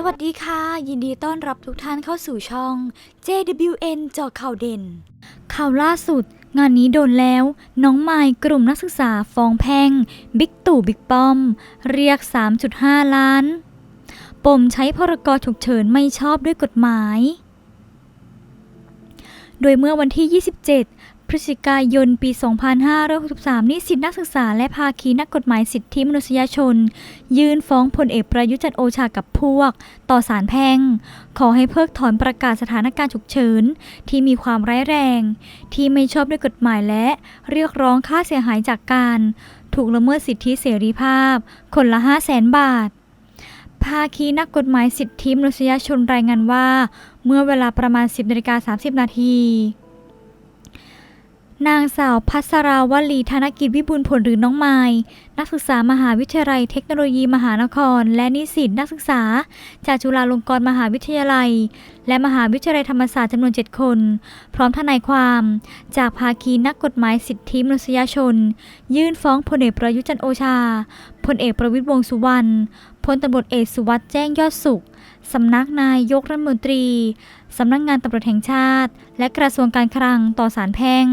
สวัสดีค่ะ ยินดีต้อนรับทุกท่านเข้าสู่ช่อง JWN เจาะข่าวเด่น ข่าวล่าสุด งานนี้โดนแล้ว น้องไมายกลุ่มนักศึกษาฟ้องแพ่ง บิ๊กตู่บิ๊กป้อม เรียก 3.5 ล้าน ปมใช้พรกฉุกเฉินไม่ชอบด้วยกฎหมาย โดยเมื่อวันที่ 27 พฤศจิกายนปี 2563 นิสิตนักศึกษาและภาคีนักกฎหมายสิทธิมนุษยชน ยื่นฟ้องพลเอกประยุจันโอชากับพวก ต่อศาลแพ่ง ขอให้เพิกถอนประกาศสถานการณ์ฉุกเฉิน ที่มีความร้ายแรง ที่ไม่ชอบด้วยกฎหมายและเรียกร้องค่าเสียหายจากการ ถูกละเมิดสิทธิเสรีภาพ คนละ 5 0 0แสนบาทภาคีนักกฎหมายสิทธิมนุษยชนรายงานว่า เมื่อเวลาประมาณ 10นาฬิกา30 นาที นางสาวพัสราวลีธนกิจวิบูลผลหรือน้องไม้นักศึกษามหาวิทยาลัยเทคโนโลยีมหานคร และนิสิตนักศึกษา จากจุฬาลงกรณ์มหาวิทยาลัย และมหาวิทยาลัยธรรมศาสตร์จำนวน 7 คน พร้อมทนายความ จากภาคีนักกฎหมายสิทธิมนุษยชน ยื่นฟ้องพลเอกประยุจันโอชาพลเอกประวิตรวงสุวรรณพลตำรวจเอกสุวัสด์แจ้งยอดสุขสำนักนายกรัฐมนตรีสำนักงานตำรวจแห่งชาติ และกระทรวงการคลังต่อศาลแพ่ง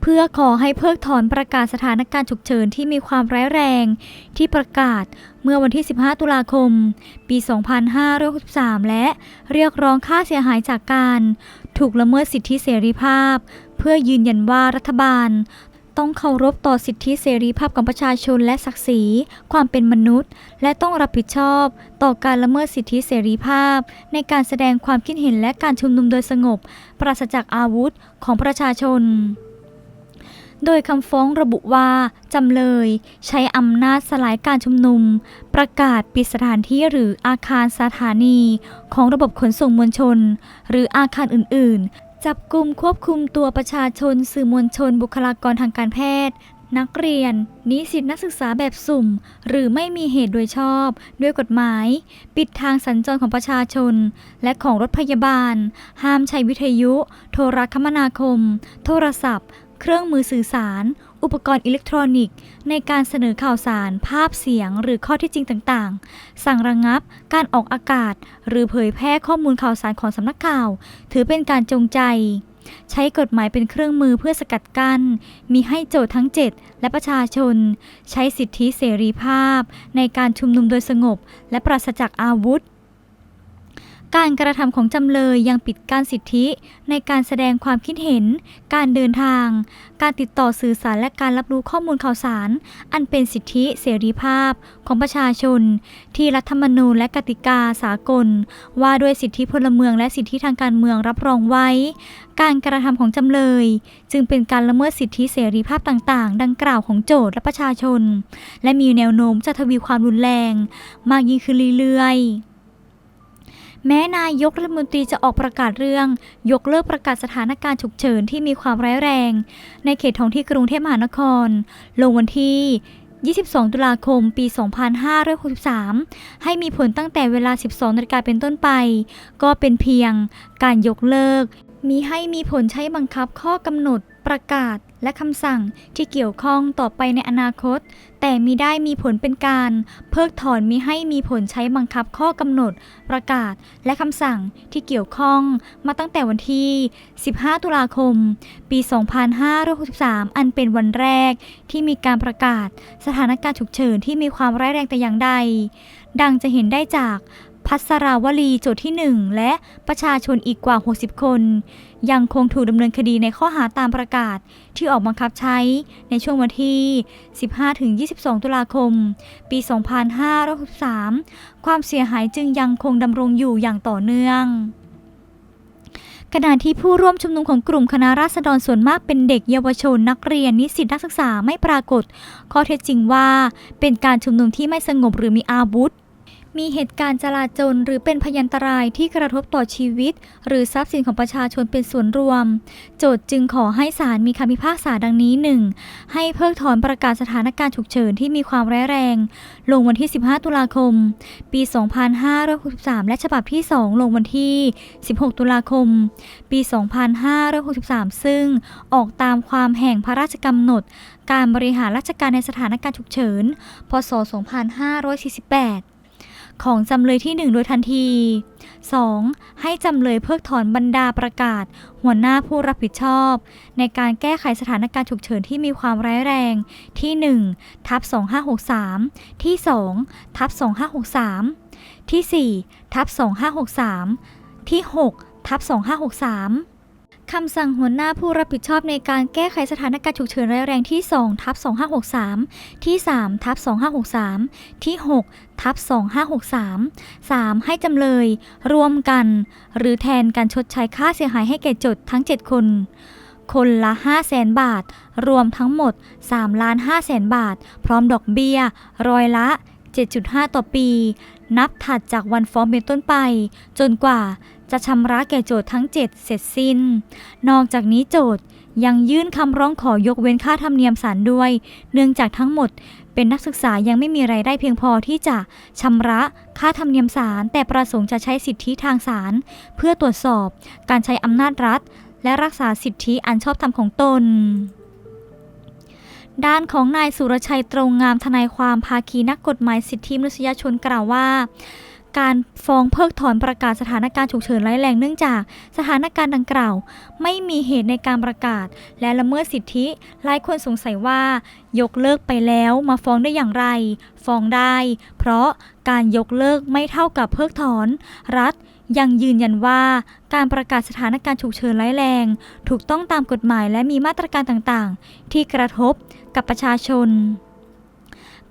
เพื่อขอให้เพิกถอนประกาศสถานการณ์ฉุกเฉินที่มีความร้ายแรง ที่ประกาศเมื่อวันที่ 15 ตุลาคม ปี 2563 และเรียกร้องค่าเสียหายจากการ ถูกละเมิดสิทธิเสรีภาพ เพื่อยืนยันว่ารัฐบาลต้องเคารพต่อสิทธิเสรีภาพของประชาชนและศักดิ์ศรี ความเป็นมนุษย์ และต้องรับผิดชอบ ต่อการละเมิดสิทธิเสรีภาพ ในการแสดงความคิดเห็นและการชุมนุมโดยสงบ ปราศจากอาวุธของประชาชน โดยคำฟ้องระบุว่า จำเลยใช้อำนาจสลายการชุมนุม ประกาศปิดสถานที่หรืออาคารสถานี ของระบบขนส่งมวลชน หรืออาคารอื่น ๆ จับกลุ่มควบคุมตัวประชาชนสื่อมวลชน บุคลากรทางการแพทย์ นักเรียน นิสิตนักศึกษาแบบสุ่ม หรือไม่มีเหตุโดยชอบ ด้วยกฎหมาย ปิดทางสัญจรของประชาชน และของรถพยาบาล ห้ามใช้วิทยุ โทรคมนาคม โทรศัพท์ เครื่องมือสื่อสาร อุปกรณ์อิเล็กทรอนิกส์ ในการเสนอข่าวสาร ภาพเสียง หรือข้อเที่จริงต่างๆ สั่งระงงับ การออกอากาศ หรือเผยแพร่ข้อมูลข่าวสารของสำนักข่าว ถือเป็นการจงใจ ใช้กฎหมายเป็นเครื่องมือเพื่อสกัดกัน้น มีให้โจทย์ทั้ง 7 และประชาชน ใช้สิทธิเสรีภาพ ในการชุมนุมโดยสงบ และปราศจากอาวุธ การกระทำของจำเลยยังปิดกั้นสิทธิในการแสดงความคิดเห็น การเดินทาง การติดต่อสื่อสารและการรับรู้ข้อมูลข่าวสาร อันเป็นสิทธิเสรีภาพของประชาชน ที่รัฐธรรมนูญและกติกาสากล ว่าด้วยสิทธิพลเมืองและสิทธิทางการเมืองรับรองไว้ การกระทำของจำเลย จึงเป็นการละเมิดสิทธิเสรีภาพต่างๆ ดังกล่าวของโจทย์และประชาชน และมีแนวโน้มจะทวีความรุนแรง มากยิ่งขึ้นเรื่อยๆ แม้นายกรัฐมนตรีจะออกประกาศเรื่อง ยกเลิกประกาศสถานการณ์ฉุกเฉินที่มีความร้ายแรง ในเขตท้องที่กรุงเทพมหานคร ลงวันที่22 ตุลาคม ปี 2563 ให้มีผลตั้งแต่เวลา 12นาฬิกาเป็นต้นไป ก็เป็นเพียงการยกเลิก มีให้มีผลใช้บังคับข้อกำหนดประกาศ และคำสั่งที่เกี่ยวข้องต่อไปในอนาคต แต่มิได้มีผลเป็นการ เพิกถอนมิให้มีผลใช้บังคับข้อกำหนด ประกาศและคำสั่งที่เกี่ยวข้องมาตั้งแต่วันที่ 15 ตุลาคม ปี 2563 อันเป็นวันแรกที่มีการประกาศสถานการณ์ฉุกเฉินที่มีความร้ายแรงแต่อย่างใด ดังจะเห็นได้จาก พัสราวลีโจทย์ที่ 1 และประชาชนอีกกว่า 60 คน ยังคงถูกดำเนินคดีในข้อหาตามประกาศที่ออกบังคับใช้ในช่วงวันที่ 15-22 ตุลาคม ปี 2563 ความเสียหายจึงยังคงดำรงอยู่อย่างต่อเนื่องขณะที่ผู้ร่วมชุมนุมของกลุ่มคณะราษฎรส่วนมากเป็นเด็กเยาวชนนักเรียนนิสิตนักศึกษาไม่ปรากฏ ข้อเท็จจริงว่าเป็นการชุมนุมที่ไม่สงบหรือมีอาวุธ มีเหตุการณ์จลาจลหรือเป็นพยันตรายที่กระทบต่อชีวิต หรือทรัพย์สินของประชาชนเป็นส่วนรวม โจทย์จึงขอให้ศาลมีคำพิพากษาดังนี้ 1. ให้เพิกถอนประกาศสถานการณ์ฉุกเฉินที่มีความร้ายแรง ลงวันที่ 15 ตุลาคม ปี 2563 และฉบับที่ 2 ลงวันที่ 16 ตุลาคม ปี 2563 ซึ่งออกตามความแห่งพระราชกำหนด การบริหารราชการในสถานการณ์ฉุกเฉิน พศ 2548 ของจำเลยที่ 1 โดยทันที 2. ให้จำเลยเพิกถอนบรรดาประกาศ หัวหน้าผู้รับผิดชอบ ในการแก้ไขสถานการณ์ฉุกเฉินที่มีความร้ายแรงที่ 1 ทับ2563 ที่ 2 ทับ2563 ที่ 4 ทับ2563 ที่ 6 ทับ2563 คำสั่งหัวหน้าผู้รับผิดชอบในการแก้ไขสถานการณ์ฉุกเฉินร้ายแรงที่2ทับ2563 ที่3ทับ2563 ที่6ทับ2563 3. ให้จำเลย รวมกัน หรือแทนการชดใช้ค่าเสียหายให้แก่โจทย์ทั้ง 7 คน คนละ 5 0 0แสนบาท รวมทั้งหมด3ล้าน5แสนบาท พร้อมดอกเบี้ย ร้อยละ 7.5 ต่อปี นับถัดจากวันฟ้องเป็นต้นไป จนกว่า จะชำระแก่โจทย์ทั้ง 7 เสร็จสิ้น นอกจากนี้โจทย์ยังยื่นคำร้องขอยกเว้นค่าธรรมเนียมศาลด้วย เนื่องจากทั้งหมด เป็นนักศึกษายังไม่มีไรายได้เพียงพอที่จะชำระค่าธรรมเนียมศาลแต่ประสงค์จะใช้สิทธิทางศาลเพื่อตรวจสอบการใช้อำนาจรัฐ และรักษาสิทธิอันชอบธรรมของตนด้านของนายสุรชัยตรงงามทนายความภาคีนักกฎหมายสิทธิมนุษยชนกล่าวว่า การฟ้องเพิกถอนประกาศสถานการณ์ฉุกเฉินร้ายแรงเนื่องจากสถานการณ์ดังกล่าว ไม่มีเหตุในการประกาศ และละเมิดสิทธิ หลายคนสงสัยว่า ยกเลิกไปแล้วมาฟ้องได้อย่างไร ฟ้องได้ เพราะการยกเลิกไม่เท่ากับเพิกถอน รัฐยังยืนยันว่าการประกาศสถานการณ์ฉุกเฉินร้ายแรง ถูกต้องตามกฎหมายและมีมาตรการต่างๆ ที่กระทบกับประชาชน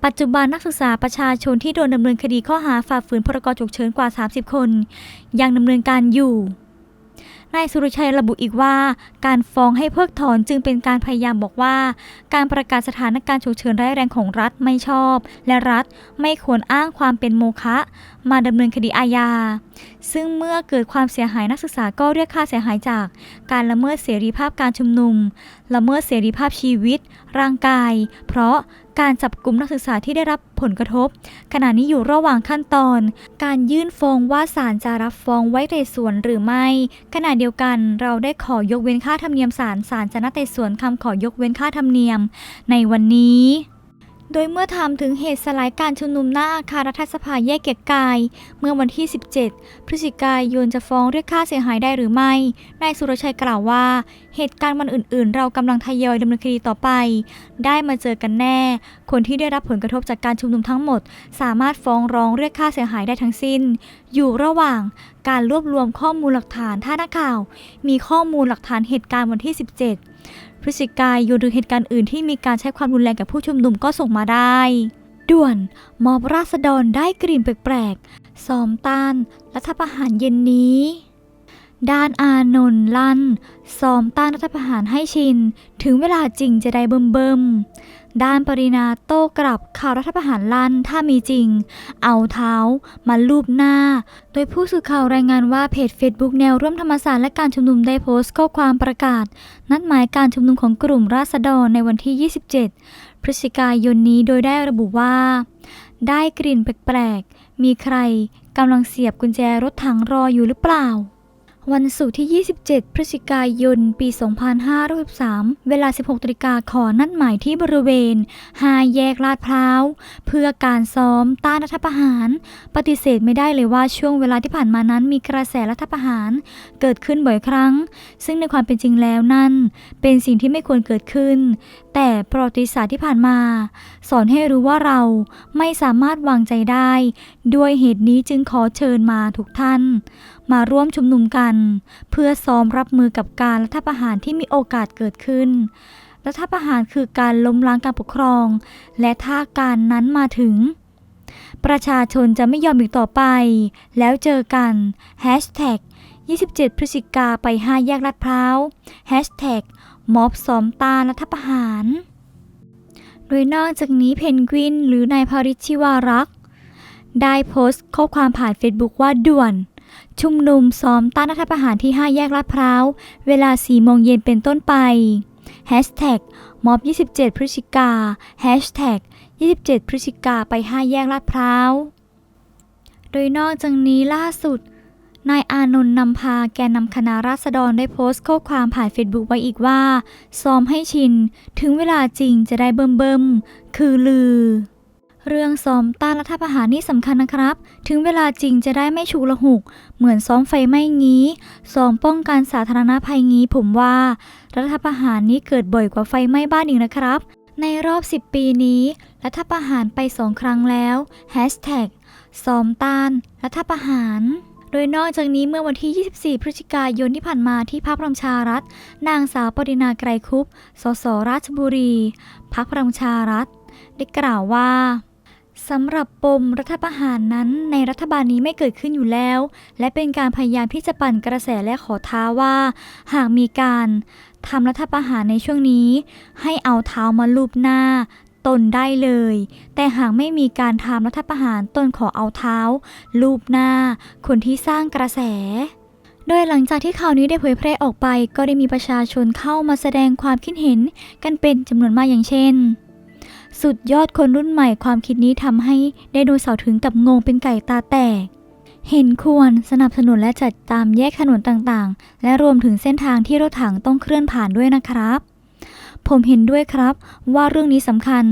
ปัจจุบันนักศึกษาประชาชนที่โดนดำเนินคดีข้อหาฝ่าฝืนพรกฉุกเฉินกว่า 30 คน ยังดำเนินการอยู่นายสุรชัยระบุอีกว่า การฟ้องให้เพิกถอนจึงเป็นการพยายามบอกว่า การประกาศสถานการณ์ฉุกเฉินร้ายแรงของรัฐไม่ชอบ และรัฐไม่ควรอ้างความเป็นโมฆะมาดำเนินคดีอาญาซึ่งเมื่อเกิดความเสียหายนักศึกษาก็เรียกค่าเสียหายจาก การละเมิดเสรีภาพการชุมนุม ละเมิดเสรีภาพชีวิต ร่างกาย เพราะ การจับกลุ่มนักศึกษาที่ได้รับผลกระทบ ขณะนี้อยู่ระหว่างขั้นตอน การยื่นฟ้องว่าศาลจะรับฟ้องไว้ไต่สวนหรือไม่ ขณะเดียวกันเราได้ขอยกเว้นค่าธรรมเนียมศาลศาลจะนัดไต่สวนคำขอยกเว้นค่าธรรมเนียม ในวันนี้ โดยเมื่อถามถึงเหตุสลายการชุมนุมหน้าอาคารรัฐสภาแยกเกียรติกาย เมื่อวันที่ 17 พฤศจิกายนจะฟ้องเรียกค่าเสียหายได้หรือไม่ นายสุรชัยกล่าวว่า เหตุการณ์วันอื่น ๆ เรากำลังทยอยดำเนินคดีต่อไป ได้มาเจอกันแน่ คนที่ได้รับผลกระทบจากการชุมนุมทั้งหมด สามารถฟ้องร้องเรียกค่าเสียหายได้ทั้งสิ้น อยู่ระหว่างการรวบรวมข้อมูลหลักฐานถ้านักข่าว มีข้อมูลหลักฐานเหตุการณ์วันที่ 17 ฤศจิกายนหรือเหตุการณ์อื่นที่มีการใช้ความรุนแรงกับผู้ชุมนุมก็ส่งมาได้ ด่วนมอบราษฎรได้กลิ่นแปลกๆซ้อมต้านรัฐประหารเย็นนี้ด้านอานนท์ลั่นซ้อมต้านรัฐประหารให้ชิน ถึงเวลาจริงจะได้เบิ่มเบิมๆ ด้านปรินาโต้กลับข่าวรัฐประหารลั่นถ้ามีจริง เอาเท้ามาลูบหน้า โดยผู้สื่อข่าวรายงานว่าเพจ Facebook แนวร่วมธรรมศาสตร์และการชุมนุมได้โพสต์ข้อความประกาศ นัดหมายการชุมนุมของกลุ่มราษฎรในวันที่ 27 พฤศจิกายนนี้โดยได้ระบุว่า ได้กลิ่นแปลกๆมีใครกำลังเสียบกุญแจรถถังรออยู่หรือเปล่า วันศุกร์ที่ 27 พฤศจิกายน ปี 2563 เวลา 16นาฬิกาขอนัดหมายที่บริเวณ5แยกลาดพร้าว เพื่อการซ้อมต้านรัฐประหาร ปฏิเสธไม่ได้เลยว่าช่วงเวลาที่ผ่านมานั้นมีกระแสรัฐประหารเกิดขึ้นบ่อยครั้ง ซึ่งในความเป็นจริงแล้วนั่น เป็นสิ่งที่ไม่ควรเกิดขึ้น แต่ประวัติศาสตร์ที่ผ่านมา สอนให้รู้ว่าเราไม่สามารถวางใจได้ ด้วยเหตุนี้จึงขอเชิญมาทุกท่าน มาร่วมชุมนุมกัน เพื่อซ้อมรับมือกับการรัฐประหารที่มีโอกาสเกิดขึ้น รัฐประหารคือการล้มล้างการปกครอง และถ้าการนั้นมาถึง ประชาชนจะไม่ยอมอีกต่อไป แล้วเจอกัน Hashtag 27 พฤศจิกาไป 5 แยกลาดพร้าว Hashtag ม็อบซ้อมตารัฐประหาร โดยนอกจากนี้เพนกวินหรือนายพาริชิวารักษ์ได้โพสต์ข้อความผ่านเฟซบุ๊กว่าด่วน ชุมนุมซ้อมต้านรัฐประหารที่ 5 แยกลาดพร้าว เวลา 4 โมงเย็นเป็นต้นไป Hashtag ม็อบ 27 พฤศจิกา Hashtag 27 พฤศจิกาไป 5 แยกลาดพร้าว โดยนอกจากนี้ล่าสุด นายอานนท์นำพาแกนนำคณะราษฎรได้โพสต์ข้อความผ่านเฟซบุ๊กไว้อีกว่า ซ้อมให้ชิน ถึงเวลาจริงจะได้เบิ่มเบิ่มคือลือ เรื่องซ้อมต้านรัฐประหารนี่สำคัญนะครับ ถึงเวลาจริงจะได้ไม่ฉุกละหุก เหมือนซ้อมไฟไหม้งี้ ซ้อมป้องกันสาธารณภัยงี้ ผมว่า รัฐประหารนี้เกิดบ่อยกว่าไฟไหม้บ้านอีกนะครับ ในรอบ 10 ปีนี้ รัฐประหารไปสองครั้งแล้ว Hashtag ซ้อมต้านรัฐประหารโดยนอกจากนี้เมื่อวันที่ 24 พฤศจิกายนที่ผ่านมาที่พรรคพลังชารัฐ นางสาวปรินาไกรคุป สสราชบุรี พรรคพลังชารัฐ ได้กล่าวว่า สำหรับปมรัฐประหารนั้นในรัฐบาลนี้ไม่เกิดขึ้นอยู่แล้ว และเป็นการพยายามที่จะปั่นกระแสและขอท้าว่า หากมีการทำรัฐประหารในช่วงนี้ ให้เอาเท้ามาลูบหน้า ตนได้เลย แต่หากไม่มีการทำรัฐประหารตนขอเอาเท้า ลูบหน้า คนที่สร้างกระแสโดยหลังจากที่ข่าวนี้ได้เผยแพร่ออกไป ก็ได้มีประชาชนเข้ามาแสดงความคิดเห็นกันเป็นจำนวนมากอย่างเช่น สุดยอดคนรุ่นใหม่ความคิดนี้ทำให้ไดโนเสาร์ถึงกับงงเป็นไก่ตาแตก เห็นควรสนับสนุนและจัดตามแยกถนนต่างๆ และรวมถึงเส้นทางที่รถถังต้องเคลื่อนผ่านด้วยนะครับ ผมเห็นด้วยครับ ว่าเรื่องนี้สำคัญ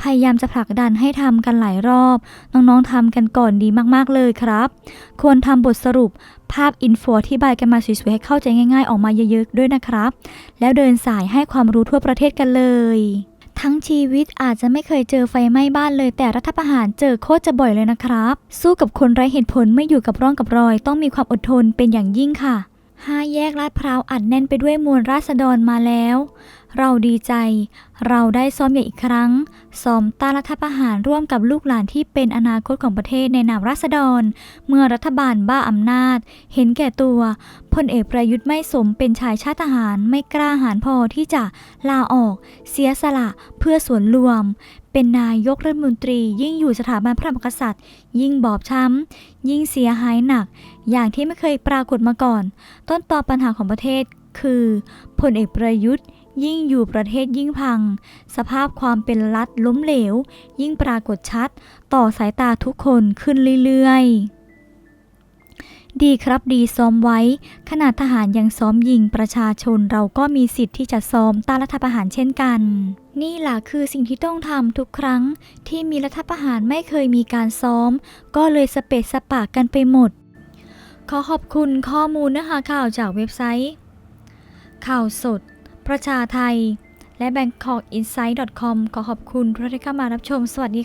พยายามจะผลักดันให้ทำกันหลายรอบ น้องๆทำกันก่อนดีมากๆเลยครับ ควรทำบทสรุปภาพอินโฟอธิบายกันมาสวยๆให้เข้าใจง่าย ๆ ออกมาเยอะๆด้วยนะครับ แล้วเดินสายให้ความรู้ทั่วประเทศกันเลย ทั้งชีวิตอาจจะไม่เคยเจอไฟไหม้บ้านเลย แต่รัฐประหารเจอโคตรจะบ่อยเลยนะครับ สู้กับคนไร้เหตุผลไม่อยู่กับร่องกับรอย ต้องมีความอดทนเป็นอย่างยิ่งค่ะห้าแยกลาดพร้าวอัดแน่นไปด้วยมวลราษฎรมาแล้ว เราดีใจ เราได้ซ้อมใหญ่อีกครั้ง ซ้อมต้านรัฐประหารร่วมกับลูกหลานที่เป็นอนาคตของประเทศในนามราษฎร เมื่อรัฐบาลบ้าอำนาจ เห็นแก่ตัว พลเอกประยุทธ์ไม่สมเป็นชายชาติทหารไม่กล้าหาญพอที่จะลาออก เสียสละเพื่อส่วนรวม เป็นนายกรัฐมนตรียิ่งอยู่สถาบันพระมหากษัตริย์ ยิ่งบอบช้ำ ยิ่งเสียหายหนัก อย่างที่ไม่เคยปรากฏมาก่อน ต้นตอปัญหาของประเทศคือพลเอกประยุทธ์ ยิ่งอยู่ประเทศยิ่งพัง สภาพความเป็นรัฐล้มเหลว ยิ่งปรากฏชัด ต่อสายตาทุกคนขึ้นเรื่อยๆ ดีครับดีซ้อมไว้ ขนาดทหารยังซ้อมยิงประชาชนเราก็มีสิทธิ์ที่จะซ้อมต้านรัฐประหารเช่นกันนี่แหละคือสิ่งที่ต้องทำทุกครั้ง ที่มีรัฐประหารไม่เคยมีการซ้อม ก็เลยสเปซสปากกันไปหมด ขอขอบคุณข้อมูลเนื้อหาข่าวจากเว็บไซต์ ข่าวสด ประชาไทย และ bangkokinsight.com ขอขอบคุณทุกท่านที่เข้ามารับชม สวัสดีค่ะ